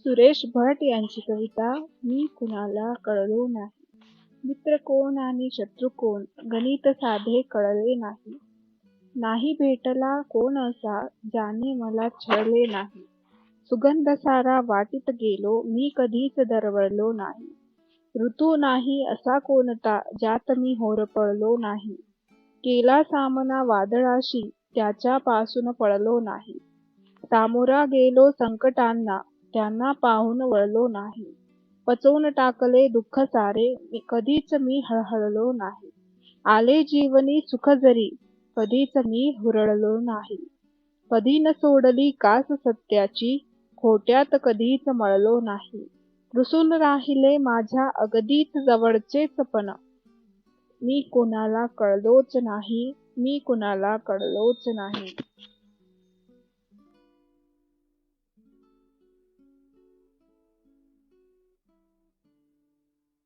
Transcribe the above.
सुरेश भट यांची कविता मी कुणाला कळलो नाही. मित्र कोण आणि शत्रू कोण? गणित साधे कळले नाही. नाही भेटला कोण असा ज्याने मला छळले नाही. सुगंध सारा वाटीत गेलो मी कधीच दरवळलो नाही. ऋतू नाही असा कोणता ज्यात मी होरपळलो नाही. केला सामना वादळाशी त्याच्यापासून पळलो नाही. सामोरा गेलो संकटांना त्यांना पाहून वळलो नाही. पचवून टाकले दुःख सारे कधीच मी हळहळलो नाही. आले जीवनी सुख जरी कधीच मी हुरळलो नाही. कधी न सोडली कास सत्याची खोट्यात कधीच मळलो नाही. रुसून राहिले माझ्या अगदीच जवळचेच पण. मी कुणाला कळलोच नाही मी कुणाला कळलोच नाही.